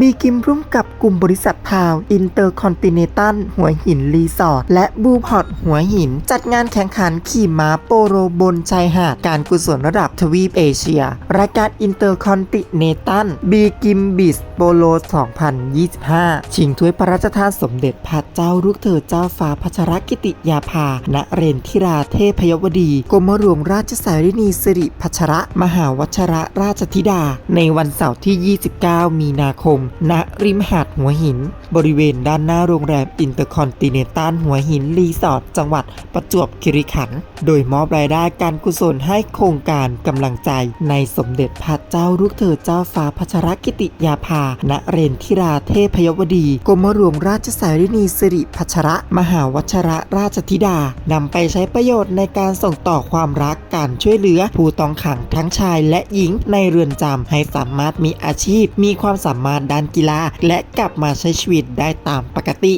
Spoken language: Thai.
บีกิมร่วมกับกลุ่มบริษัททาว อินเตอร์คอนติเนตัลหัวหินรีสอร์ทและบูพอร์ตหัวหิน จัดงานแข่งขันขี่ม้าโปโรบนชายหาดการกุศลระดับทวีปเอเชีย รายการอินเตอร์คอนติเนตัลบีกิมบิสโปโล 2025 ชิงถ้วยพระราชทานสมเด็จพระเจ้าลูกเธอเจ้าฟ้าพัชรกิติยาภา ณเรนทิราเทพยวดีกรมหลวงราชสารินีสิริพัชระ มหาวัชระราชธิดา ในวันเสาร์ที่ 29 มีนาคมณ ริมหาดหัวหิน บริเวณด้านหน้าโรงแรมอินเตอร์คอนติเนตัลหัวหินรีสอร์ทจังหวัดประจวบคีรีขันธ์ โดยมอบรายได้การกุศลให้โครงการกำลังใจในสมเด็จพระเจ้าลูกเธอเจ้าฟ้าพัชรกิติยาภา ณ เรนทิราเทพยวดีกรมหลวงราชสารินีสิริพัชระ มหาวัชระราชธิดานำไปใช้ประโยชน์ในการส่งต่อความรักการช่วยเหลือผู้ต้องขังทั้งชายและหญิงในเรือนจำให้สามารถมีอาชีพ มีความสามารถด้านกีฬา และกลับมาใช้ชีวิตได้ตามปกติ